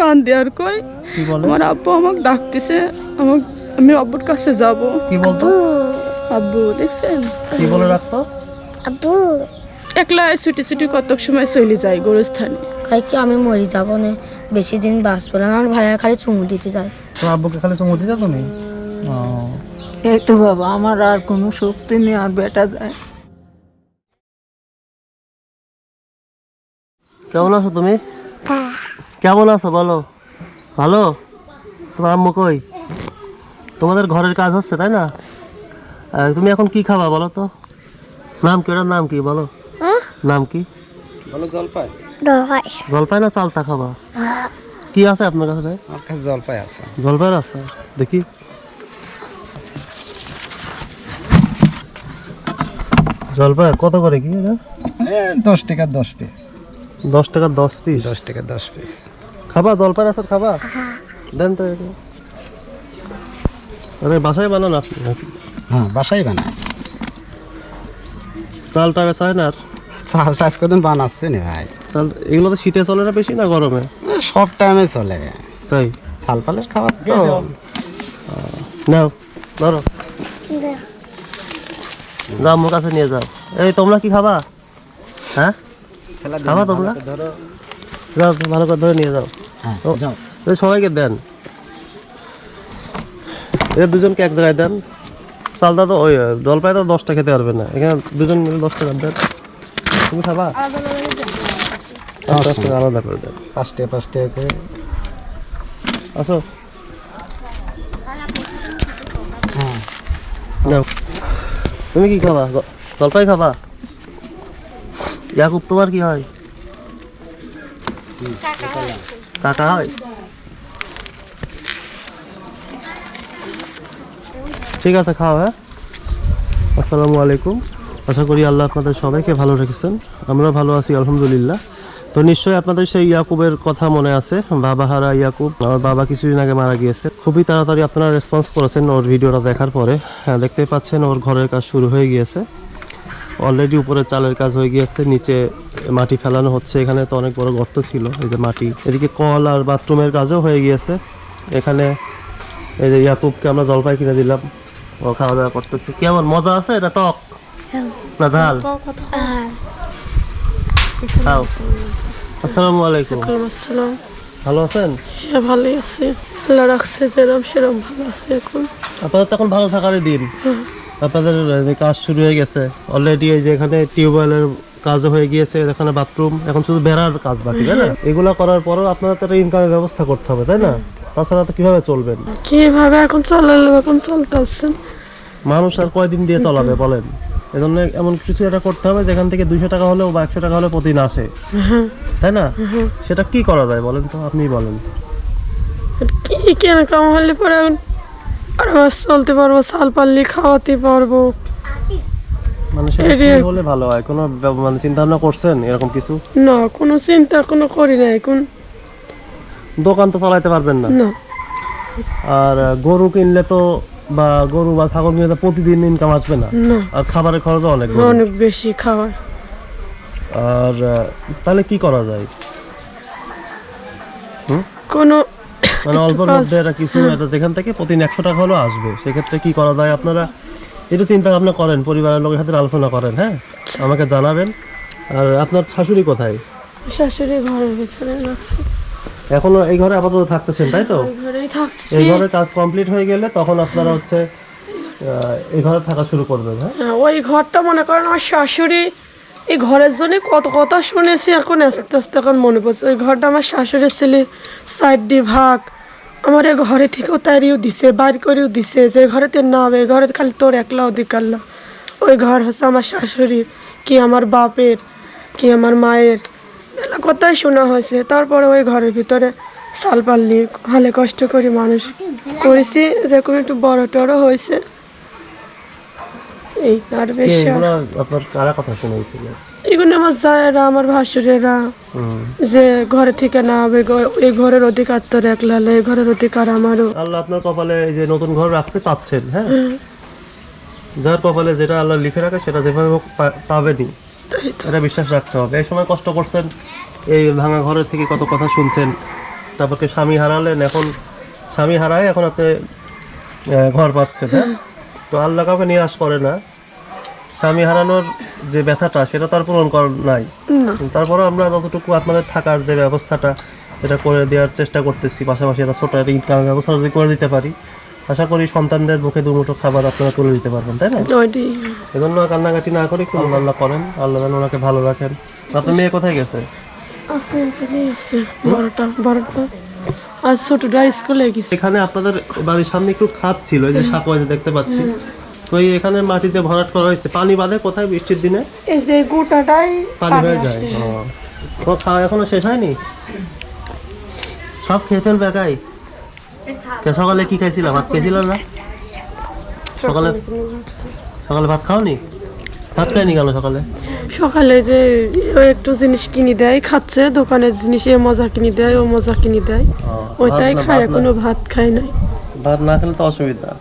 কান্দি আর কই। কি বলে? আমার আব্বু আমাকে ডাকতেছে আমাক আমি আব্বুর কাছে যাব। কি বলতো? আব্বু দেখছেন? কি বলে রাখতো একলা ছুটি ছুটি কত সময় চলে যায় গোরস্থানে? খাই কি আমি মরি যাব না। বেশি দিন বাঁচবো না। আমার ভাইয়া খালি চুমু দিতে যায়। তোর আব্বুকে খালি চুমু দিতে তুমি? এই তো বাবা আমার আর কোনো শক্তি নেই আর বেটা যায়। কেমন আছো তুমি? কেমন আছো বলো? ভালো? তোমার আম্মু কই? তোমাদের ঘরের কাজ হচ্ছে তাই না? তুমি এখন কি খাবা বলো তো? নাম কি? ওটার নাম কি বলো? নাম কি? জলপাই। জলপাই। না চালতা খাবা? কি আছে আপনার কাছে ভাই? আমার কাছে জলপাই আছে। জলপাই আছে? দেখি। জলপাই কত করে কি এটা? দশ টাকা দশ পিস দশ টাকা দশ পিস দশ টাকা দশ পিস খাবা জলপাই আচার খাবা? দেন তো আরে বাসায় বানান আপনি হ্যাঁ বাসাই বানায় চালটা বেচা হয় না আর চাল টাচ কদিন বানাচ্ছে না ভাই? চাল এগুলো তো শীতে চলে না বেশি না গরমে সব টাইমে চলে। তাই। চাল পালের খাবার তো নাও ধরো যাও আমার কাছে নিয়ে যাও এই তোমরা কি খাবা? হ্যাঁ খাবা তোমরা? যাও ভালো করে ধরে নিয়ে যাও। সবাইকে দেন। এদের দুজনকে এক জায়গায় দেন। চালটা তো ওই জলপাই তো দশটা খেতে পারবে না। এখানে দুজন মিলে দশ টাকা দেন। তুমি খাবা? আচ্ছা, আলাদা করে দেন। পাঁচটা পাঁচটা করে। আসো। তুমি কি খাবা? জলপাই খাবা? ইয়াকুব তোমার কি হয়। কাকা হয়। ঠিক আছে, খাও হ্যাঁ? আসসালামু আলাইকুম। আশা করি আল্লাহ আপনাদের সবাইকে ভালো রেখেছেন। আমরা ভালো আছি, আলহামদুলিল্লাহ। তো নিশ্চয়ই আপনাদের সেই ইয়াকুবের কথা মনে আছে বাবা হারা ইয়াকুব। আমার বাবা কিছুদিন আগে মারা গিয়েছে। খুবই তাড়াতাড়ি আপনারা রেসপন্স করেছেন ওর ভিডিওটা দেখার পরে। হ্যাঁ দেখতেই পাচ্ছেন ওর ঘরের কাজ শুরু হয়ে গিয়েছে। অলরেডি উপরে চালের কাজ হয়ে গিয়েছে নিচে মাটি ফেলানো হচ্ছে এখানে তো অনেক বড় গর্ত ছিল এই যে মাটি। এদিকে কল আর বাথরুমের কাজও হয়ে গিয়েছে। এখানে এই যে ইয়াকুবকে আমরা জলপাই কিনে দিলাম ও খাওয়া দাওয়া করতেছে। কেমন মজা আছে এটা টক? না ঝাল? খাও। আসসালামু আলাইকুম। আসসালাম। ভালো আছেন? হ্যাঁ ভালোই আছে। আল্লাহ রাখছে যেরম সেরম ভালো আছে এখন। আপনাদের তো এখন ভালো থাকারই দিন। আপনাদের কাজ শুরু হয়ে গেছে। অলরেডি এই যে এখানে টিউবওয়েলের কাজও হয়ে গিয়েছে এখানে বাথরুম এখন শুধু বেড়ার কাজ বাকি তাই না? এগুলো করার পরেও আপনাদের তো ইনকামের ব্যবস্থা করতে হবে তাই না? তাছাড়া তো কীভাবে চলবেন? কীভাবে এখন চালালো এখন চলতেছে? মানুষ আর কয়দিন দিয়ে চলাবে বলেন? এজন্য এমন কিছু একটা করতে হবে যেখান থেকে দুইশো টাকা হলেও বা একশো টাকা হলেও প্রতিদিন আসে। তাই না? সেটা কি করা যায় বলেন তো আপনি বলেন। কি কেন কাম হলে পরে এখন আর চলতে পারব চাল পাল্লি খাওয়াতে পারব। মানে সেটা কি হলে ভালো হয়। কোনো মানে চিন্তা ভাবনা করছেন এরকম কিছু? না কোনো চিন্তা কোনো করি দোকান তো পারবেন না? না। আর গরু কিনলে তো বা গরু বা ছাগল কিনলে তো প্রতিদিন ইনকাম আসবে না? আর খাবারের খরচও অনেক। অনেক বেশি খাওয়ার আর তাহলে কি করা যায়? কোনো মানে অল্পের মধ্যে একটা কিছু একটা যেখান থেকে প্রতিদিন একশো টাকা হলেও আসবে। সেক্ষেত্রে কি করা যায় আপনারা? এটা চিন্তা ভাবনা করেন পরিবারের লোকের সাথে আলোচনা করেন হ্যাঁ? আমাকে জানাবেন। আর আপনার শাশুড়ি কোথায়? শাশুড়ি ঘরের পেছনে রাখছে এখনও এই ঘরে আপাতত থাকতেছেন তাই তো? এই ঘরের কাজ কমপ্লিট হয়ে গেলে তখন আপনারা হচ্ছে এই ঘরে থাকা শুরু করবেন হ্যাঁ? হ্যাঁ, ওই ঘরটা মনে করেন আমার শাশুড়ি এই ঘরের জন্য কত কথা শুনেছি এখন, আস্তে আস্তে এখন মনে পড়ছে। ওই ঘরটা আমার শাশুড়ির ছেলে সাইড দিয়ে ভাগ। আমার এই ঘরে থেকেও তারিও দিছে, বাইর করেও দিছে। যে ঘরেতে না এই ঘরে খালি তোর একলা অধিকার না ওই ঘর হচ্ছে আমার শাশুড়ির, কি আমার বাপের, কি আমার মায়ের। মেলা কথাই শোনা হয়েছে। তারপরে ওই ঘরের ভিতরে সাল পাল্লি হালে কষ্ট করে মানুষ করেছি, যে কোনো একটু বড় টড়ো হয়েছে। এই আর বেশি। আর- আপনার কারা কথা শুনেছিল এগুলো আমার জায়েরা আমার ভাসুরেরা। যে ঘরে থেকে না হবে গ- এই ঘরের অধিকার তো রাখলালে এই ঘরের অধিকার আমারও। আল্লাহ আপনার কপালে এই যে নতুন ঘর রাখছে পাচ্ছেন হ্যাঁ? যার কপালে যেটা আল্লাহ লিখে রাখে সেটা যেভাবে হোক পা- পাবেনই। এটা বিশ্বাস রাখতে হবে। এই সময় কষ্ট করছেন এই ভাঙা ঘরের থেকে কত কথা শুনছেন। তারপরে স্বামী হারালেন এখন স্বামী হারায় এখন আপনি আহ, ঘর পাচ্ছেন হ্যাঁ? তো আল্লাহ কাউকে নিরাশ করে না। স্বামী হারানোর যে ব্যথাটা সেটা তার পূরণ কর নাই। তারপরে আমরা যতটুকু আপনাদের থাকার যে ব্যবস্থাটা এটা করে দেওয়ার চেষ্টা করতেছি। পাশাপাশি একটা ছোট একটা ইনকামের ব্যবস্থা যদি করে দিতে পারি আশা করি সন্তানদের মুখে দুমুঠো খাবার আপনারা তুলে দিতে পারবেন তাই না? এজন্য কান্নাকাটি না করে একটু আল্লাহ করেন আল্লাহ যেন ওনাকে ভালো রাখেন। আপনার মেয়ে কোথায় গেছে? বড়টা বড়টা। আর ছোটটা স্কুলে গেছে। এখানে আপনাদের বাড়ির সামনে একটু খাত ছিল এই যে আছে দেখতে পাচ্ছি। তো এখানে মাটিতে ভরাট করা হয়েছে। পানি বাঁধে কোথায় বৃষ্টির দিনে? এই যে গোটাটাই পানি হয়ে যায়। ও। তোমার খাওয়া এখনও শেষ হয়নি? সব খেয়ে ফেলবে একাই? সকালে কি খাইছিল? ভাত খেয়েছিল না? সকালে সকালে ভাত খাওনি? ভাত খাইনি কেন সকালে? সকালে যে একটু জিনিস কিনে দেয় খাচ্ছে দোকানের জিনিস এ মজা কিনে দেয় ও মজা কিনে দেয়। ওইটাই খায় ভাত না- এখনও ভাত খায় নাই। ভাত না খেলে তো অসুবিধা।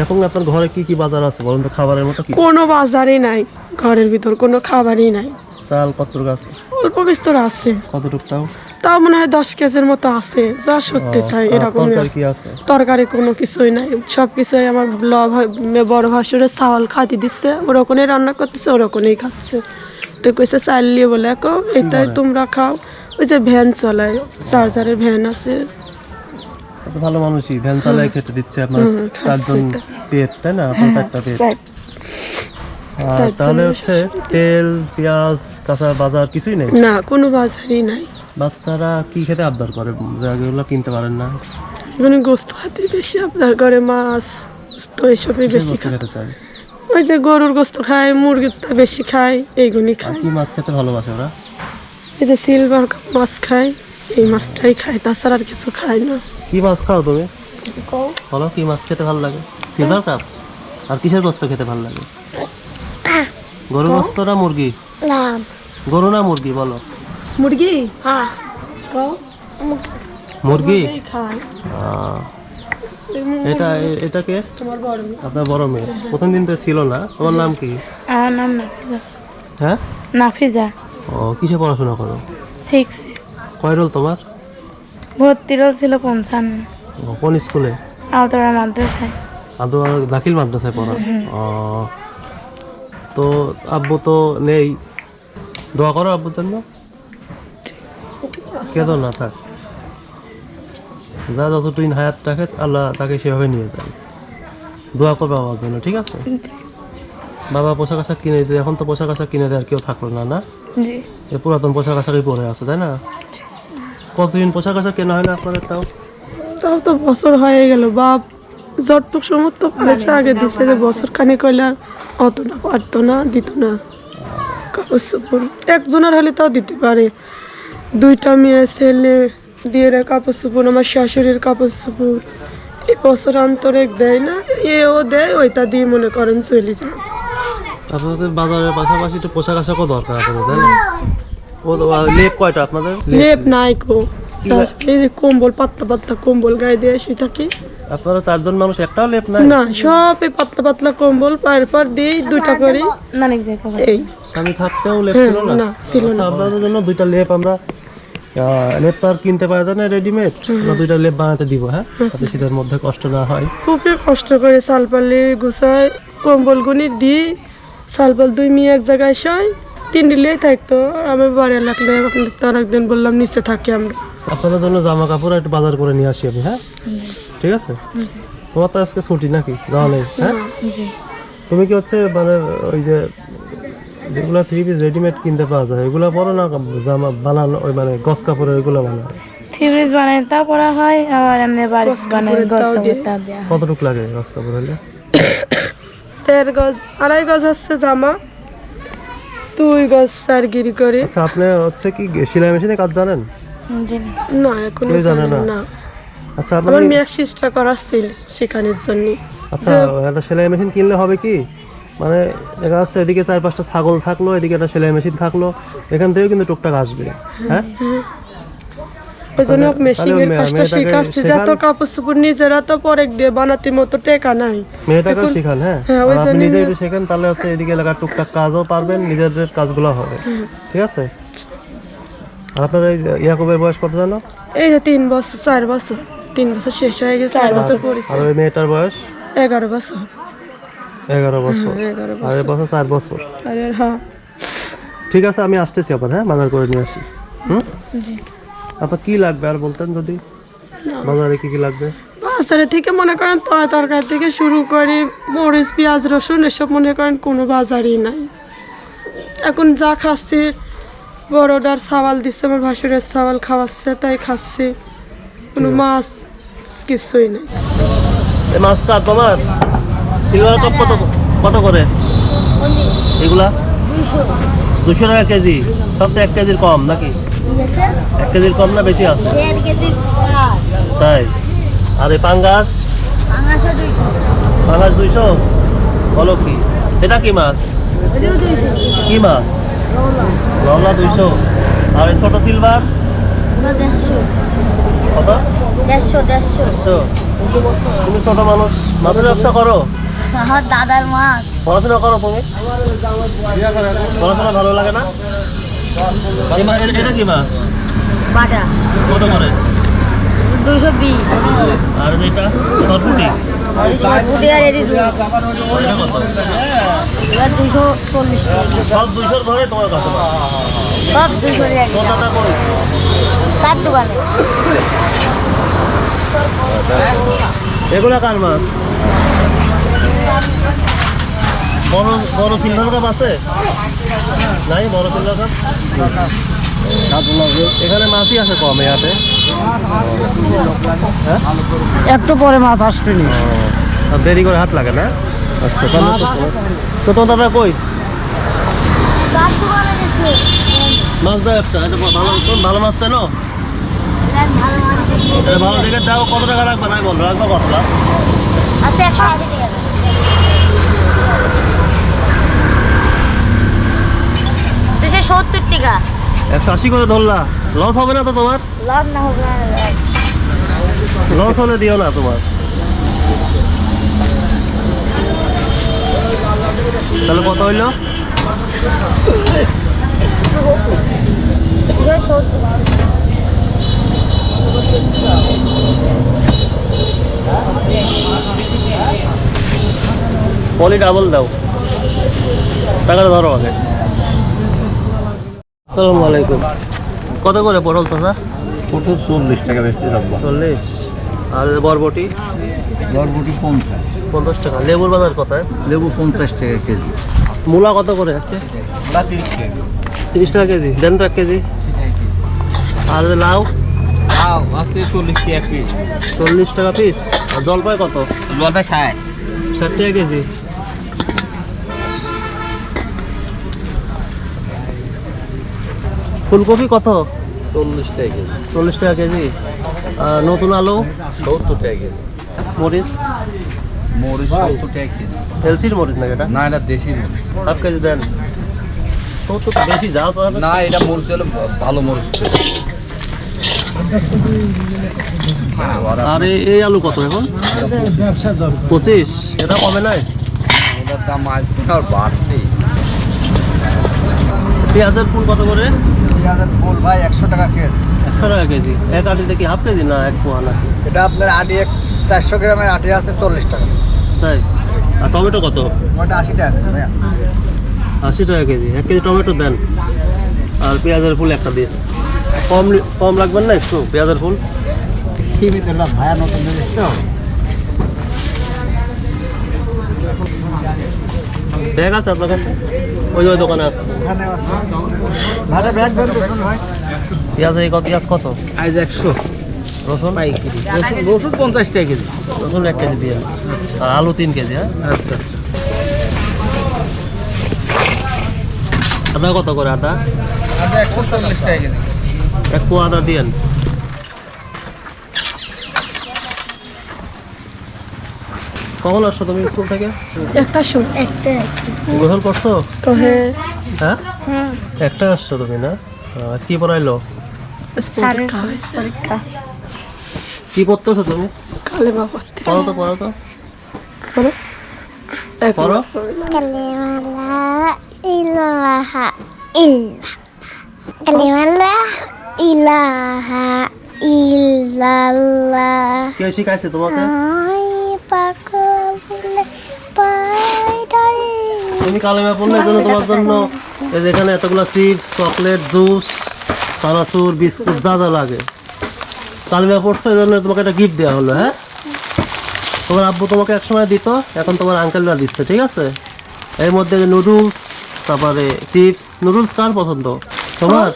এখন আপনার ঘরে কি কি বাজার আছে বলুন তো খাবারের মতো কি? কোনো বাজারই নাই ঘরের ভিতর কোনো খাবারই নাই। চাল কতটুকু আছে অল্প বিস্তর আছে। কতটুকু তাও? তাও মনে হয় দশ কেজির মতো আছে যা সত্যি তাই এরকম তরকারি কি তরকারি কোনো কিছুই নাই সব কিছুই আমার বড় ভাসুরের চাওয়াল খাতি দিচ্ছে ওরকমই রান্না করতেছে ওরকমই খাচ্ছে। তো কইছে চাল নিয়ে বলে এটাই তোমরা খাও। ওই যে ভ্যান চলায় চার্জারের ভ্যান আছে। ভালো মানুষই। ভ্যান চালায় খেতে দিচ্ছে আপনার চারজন পেট তাই না? আপনার চারটা পেট। তাহলে হচ্ছে তেল পেঁয়াজ কাঁচা বাজার কিছুই নেই? না কোনো বাজারই নাই। বাচ্চারা কি খেতে আবদার করে? যে কিনতে পারেন না। এখানে গোস্ত খাতে বেশি আপনার ঘরে মাছ তো এসবই বেশি খেতে চাই ওই যে গরুর গোস্ত খায় মুরগিরটা বেশি খায় এইগুলি খায়। কি মাছ খেতে ভালোবাসে ওরা? এই যে সিলভার মাছ খায় এই মাছটাই খায় তাছাড়া আর কিছু খায় না। কি মাছ খাও তুমি? বলো কি মাছ খেতে ভালো লাগে? সিলভার কাপ আর কিসের গোস্ত খেতে ভালো লাগে? গরু গোস্ত না মুরগি? গরু না মুরগি বলো। মুরগি? হ্যাঁ। মুরগি? এটা এটাকে তোমার বড় মেয়ে। আপনার বড় মেয়ে। প্রথম দিন তো ছিল না। তোমার নাম কি? আমার নাম নাফিজা। হ্যাঁ? নাফিজা। ও কিসে পড়াশোনা করো? সিক্স। কয় রোল তোমার? ভর্তি রোল ছিল পঞ্চান্ন কোন স্কুলে? আওতারা মাদ্রাসায়। আদৌ দাখিল মাদ্রাসায় পড়া? তো আব্বু তো নেই। দোয়া করো আব্বুর জন্য। কেদো না থাক। যা যতদিন হায়াত রাখে আল্লাহ তাকে সেভাবে নিয়ে যান। দোয়া করবে বাবার জন্য ঠিক আছে? বাবা পোশাক আশাক কিনে দিতে এখন তো পোশাক আশাক কিনে দেওয়ার কেউ থাকল না না? পুরাতন পোশাক আশাকই পরে আছে তাই না? কতদিন পোশাক আশাক কেনা হয় না আপনাদের তাও? তাও তো বছর হয়ে গেল বাপ। যতটুক সমর্থ করেছে আগে দিছে যে বছর খানি কইলে আর অত না পারতো না দিত না। কাপড় চোপড় একজনের হলে তাও দিতে পারে। দুইটা মেয়ে ছেলে দিয়ে রে কাপড় চোপড় আমার শাশুড়ির কাপড় চোপড়। এই বছর অন্তরে দেয় না এও দেয় ওইটা দিয়ে মনে করেন চলে যায়। আপনাদের বাজারের পাশাপাশি একটু পোশাক আশাকও দরকার আপনাদের তাই না? লেপ কয়টা আপনাদের? লেপ নাই। কো এই যে কম্বল পাতলা পাতলা কম্বল গায়ে দিয়ে শুয়ে থাকি। আপনারা চারজন মানুষ একটাও লেপ নাই? না সব এই পাতলা পাতলা কম্বল পায়ের পর দিয়েই দুইটা করে। নানিক দেখো এই। স্বামী থাকতেও লেপ ছিল না? না, ছিল আচ্ছা, আপনাদের জন্য দুইটা লেপ আমরা আহ, লেপ তো আর কিনতে পাওয়া যায় না রেডিমেড আমরা দুইটা লেপ বানাতে দিব হ্যাঁ? যাতে শীতের মধ্যে কষ্ট না হয়। খুবই কষ্ট করে সালপালি গুছাই কম্বল গুনি দিই সালপাল দুই মেয়ে এক জায়গায় শয় তিন দিলেই থাকতো। আমি বাড়ি লাগলে আপনাদের তো একদিন বললাম নিচে থাকি আমরা। আপনাদের জন্য জামা কাপড় একটু বাজার করে নিয়ে আসি আমি হ্যাঁ? ঠিক আছে? তোমার তো আজকে ছুটি নাকি? যাওয়া নেই হ্যাঁ? তুমি কি হচ্ছে মানে ওই যে যেগুলো থ্রি পিস রেডিমেড কিনতে পাওয়া যায় ওইগুলো পরো না জামা বানানো ওই মানে গস কাপড়ের ওইগুলো বানানো থ্রি পিস বানাই তা পরা হয় আবার এমনি বাড়ি বানাই গছ কাপড় তা। কতটুক লাগে গস কাপড় হলে? দেড় গজ আড়াই গজ আসছে জামা। দুই স্যার গিরি করে। আচ্ছা আপনি হচ্ছে কি সেলাই মেশিনে কাজ জানেন? না না এখনও কেউ জানে না? না। আচ্ছা আমার আপনি মেয়ে সিস্টার করাচ্ছিল সেখানের জন্য। আচ্ছা একটা সেলাই মেশিন কিনলে হবে কি? মানে দেখা যাচ্ছে এদিকে চার পাঁচটা ছাগল থাকল এদিকে একটা সেলাই মেশিন থাকল এখান থেকেও কিন্তু টুকটাক আসবে। হ্যাঁ। ওই জন্য মেশিনের তাহলে কাজটা শিখাচ্ছি যত কাপড় চোপড় নিজেরা তো পরে দিয়ে বানাতে মতো টেকা নাই। মেয়েটাকেও শেখান হ্যাঁ? হ্যাঁ, ওই জন্যই- নিজে একটু শেখেন তাহলে হচ্ছে এদিকে এলাকার টুকটাক কাজও পারবেন নিজেদের কাজগুলো হবে। ঠিক আছে? আপনার এই ইয়াকুবের বয়স কত জানো? এই যে তিন বছর চার বছর তিন বছর শেষ হয়ে গেছে চার বছর পড়েছে। আর ওই মেয়েটার বয়স? এগারো বছর। এগারো বছর। এগারো আর বছর। চার বছর। আরে হ্যাঁ। ঠিক আছে আমি আসতেছি আবার হ্যাঁ? বাজার করে নিয়ে আসি। হুম? জি। আপনার কি লাগবে আর বলতেন যদি? বাজারে কি কি লাগবে? বাজারে থেকে মনে করেন তয় তরকারি থেকে শুরু করে মরিচ পেঁয়াজ রসুন এসব মনে করেন কোনো বাজারই নাই। এখন যা খাচ্ছি বড়টার সাওয়াল দিচ্ছে আমার ভাসুরের সাওয়াল খাওয়াচ্ছে তাই খাচ্ছি। কোনো মাছ কিছুই নেই। মাছটা তোমার সিলভার কাপ কত কত করে? এগুলা? দুশো টাকা কেজি। সব তো এক কেজির কম নাকি? এক কেজির কম না বেশি আছে? তাই। আর এই পাঙ্গাস? পাঙ্গাস দুইশো? বলো কি? এটা কি মাছ? কি মাছ? লওলা দুইশো। আর এই ছোট সিলভার কত? দেড়শো তুমি ছোট মানুষ মাছের ব্যবসা করো? দাদার মাছ। পড়াশোনা করো তুমি? পড়াশোনা ভালো লাগে না? এটা- এটা কি মাছ বাটা। কত করে? দুশো বিশ। আর যেটা সরপুটি? সরপুটি আর এটি এটা দুশো চল্লিশ সব দুইশোর ঘরে তোমার কাছে সব দুশো টাকা তোর দাদা কই চার দোকানে। এগুলা কার মাছ বড় বড় সিলভার কাপ আছে? নাই বড় সিলভার কাপ? এখানে মাছই আছে কম ইয়াতে। একটু পরে মাছ আসবে না। আর দেরি করে হাত লাগে না? আচ্ছা তো- তো দাদা কই? মাছ দাও একটা ভালো ভালো মাছ তাই না ভালো মাছ দেখছি। ভালো দেখে দাও কত টাকা রাখবে নাই বল রাখবে কত আচ্ছা টাকা দাও। দুশো সত্তর টাকা। একশো আশি করে ধরলা। লস হবে না তো তোমার? লাভ না না লস হলে দিও না তোমার। তাহলে কত হইল? পলি ডাবল দাও। টাকাটা ধরো আগে। আসসালামু আলাইকুম। কত করে পটল চাষা পটল চল্লিশ টাকা বেশি রাখব চল্লিশ। আর বরবটি? বরবটি পঞ্চাশ। পঞ্চাশ টাকা। লেবুর বাজার কত লেবু পঞ্চাশ টাকা কেজি। মূলা কত করে আজকে? তিরিশ টাকা তিরিশ টাকা কেজি। দেন তো এক কেজি। আর লাউ? আজকে চল্লিশ টাকা পিস চল্লিশ টাকা পিস আর জলপাই কত? জলপাই ষাট। ষাট টাকা কেজি। ফুলকপি কত? চল্লিশ টাকা কেজি। চল্লিশ টাকা কেজি। নতুন আলু? সত্তর টাকা কেজি। মরিচ? মরিচ সত্তর টাকা কেজি। এলসির মরিচ না এটা? না এটা দেশি মরিচ। হাফ কেজি দেন। সত্তর বেশি যাও তো না এটা মরিচ হলো ভালো মরিচ আর এই- আলু কত এখন? পঁচিশ। এটা কমে নাই ওটার দাম আর বাড়ছে। পেঁয়াজের ফুল কত করে? পেঁয়াজের ফুল ভাই একশো টাকা কেজি। একশো টাকা কেজি? এক আটিতে কি হাফ কেজি না এক পোয়া নাকি এটা আপনার আটি এক চারশো গ্রামের আটি আছে চল্লিশ টাকা। তাই? আর টমেটো কত? ওটা আশি টাকা ভাইয়া। আশি টাকা কেজি। এক কেজি টমেটো দেন। আর পেঁয়াজের ফুল একটা দিন। কম কম লাগবেন না একটু পেঁয়াজের ফুল? কি ভিতরে ভাইয়া নতুন জিনিস তো। ব্যাগ আছে আপনার কাছে? ওই ওই দোকানে আছে। ভাইটা ব্যাগ দেন ভাই। পেঁয়াজ এই কত পেঁয়াজ কত? আজ একশো। রসুন? রসুন? পঞ্চাশ টাকা কেজি। রসুন এক কেজি দিয়ে। আর আলু তিন কেজি হ্যাঁ? আচ্ছা আচ্ছা। আদা কত করে আদা? আজ একশো চল্লিশ টাকা কেজি। এক পোয়া আদা দিয়েন। কখন আসছো তুমি স্কুল থেকে? একটা শুন একটা গোসল করছ? হ্যাঁ। হ্যাঁ? একটা আসছো তুমি না? আজ কি পড়াইলো? পরীক্ষা। কি পড়তেছো তুমি? কালে বাবা পড়ো তো পড়ো তো। পড়ো। কালিমালা ইলাহা ইল্লা কালিমালা ইলাহা ইল্লাল্লাহ। কে শিখাইছে তোমাকে? তুমি কালেমা পড়লে জন্য তোমার জন্য এখানে এতগুলো চিপস চকলেট জুস চানাচুর বিস্কুট যা যা লাগে। কালেমা পড়ছো এই জন্য তোমাকে একটা গিফট দেওয়া হলো হ্যাঁ? তোমার আব্বু তোমাকে একসময় দিত এখন তোমার আঙ্কেলরা দিচ্ছে ঠিক আছে? এর মধ্যে নুডলস তারপরে চিপস নুডলস কার পছন্দ? তোমার?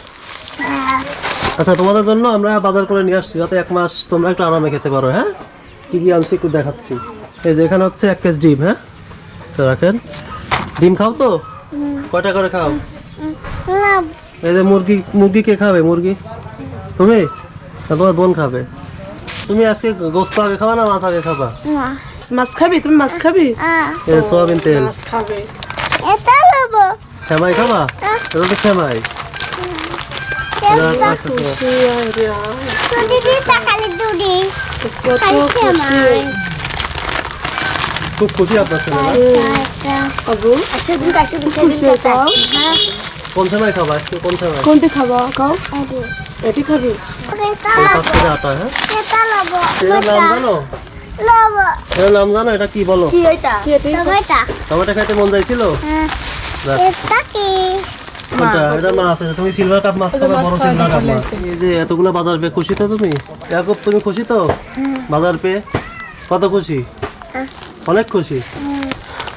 আচ্ছা তোমাদের জন্য আমরা বাজার করে নিয়ে আসছি যাতে এক মাস তোমরা একটু আরামে খেতে পারো হ্যাঁ? কি কি আনছি একটু দেখাচ্ছি। এই যে এখানে হচ্ছে এক কেজি ডিম হ্যাঁ? রাখেন। ডিম খাও তো? কয়টা করে খাও? এই যে মুরগি মুরগি কে খাবে মুরগি? তুমি? তোমার বোন খাবে। তুমি আজকে গোস্ত আগে খাবা না মাছ আগে খাবা? মাছ খাবি? তুমি মাছ খাবি? এই সোয়াবিন তেল। মাছ খাবে। এটা সেমাই খাবা? এটা তো সেমাই। তাকালি দুদি খেমাই খুব খুশি আপনার ছেলে না আচ্ছা তুমি কাছে হ্যাঁ কোন খাবা আজকে কোন সেমাই কোনটি খাবা খাও এটি খাবি হ্যাঁ নাম জানো এটা কি বলো টমেটো খাইতে মন হ্যাঁ। এটা কি কোনটা এটা মাছ আছে তুমি সিলভার কাপ মাছ খাবে বড় সিলভার কাপ মাছ। এই যে এতগুলো বাজার পেয়ে খুশি তো তুমি? ইয়াকুব তুমি খুশি তো? বাজার পেয়ে কত খুশি? অনেক খুশি?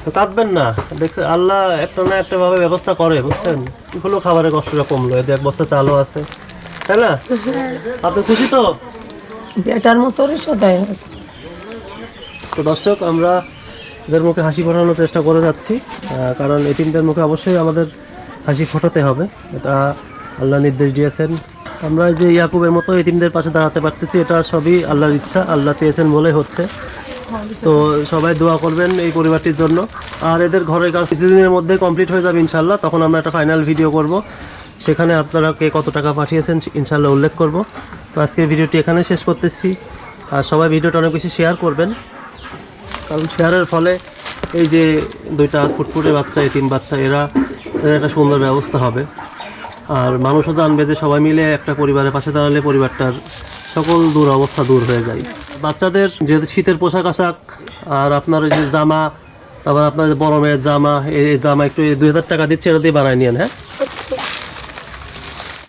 তো কাঁদবেন না। দেখছে আল্লাহ একটা না একটা ভাবে ব্যবস্থা করে বুঝছেন? হলো খাবারের কষ্টটা কমলো এতে এক বস্তা চালও আছে। তাই না? আপনি খুশি তো? বেটার মতো সদাই আছে। তো দর্শক আমরা এদের মুখে হাসি ফোটানোর চেষ্টা করে যাচ্ছি। কারণ এটিমদের মুখে অবশ্যই আমাদের হাসি ফোটাতে হবে। এটা আল্লাহ নির্দেশ দিয়েছেন। আমরা যে ইয়াকুবের মতো এটিমদের পাশে দাঁড়াতে পারতেছি, এটা সবই আল্লাহর ইচ্ছা, আল্লাহ চেয়েছেন বলে হচ্ছে। তো সবাই দোয়া করবেন এই পরিবারটির জন্য। আর এদের ঘরের কাজ কিছুদিনের মধ্যে কমপ্লিট হয়ে যাবে ইনশাল্লাহ তখন আমরা একটা ফাইনাল ভিডিও করব। সেখানে আপনারা কে কত টাকা পাঠিয়েছেন ইনশাল্লাহ উল্লেখ করব। তো আজকের ভিডিওটি এখানে শেষ করতেছি। আর সবাই ভিডিওটা অনেক বেশি শেয়ার করবেন। কারণ শেয়ারের ফলে এই যে দুইটা ফুটফুটে বাচ্চা এই তিন বাচ্চা, এরা একটা সুন্দর ব্যবস্থা হবে। আর মানুষও জানবে যে সবাই মিলে একটা পরিবারের পাশে দাঁড়ালে পরিবারটার সকল দূর অবস্থা দূর হয়ে যায়। বাচ্চাদের যে শীতের পোশাক আশাক, আর আপনার ওই যে জামা, তারপর আপনার বড় মেয়ের জামা, এই এই জামা একটু দুই হাজার টাকা দিচ্ছে, এটা দিয়ে বানায় নিয়েন হ্যাঁ?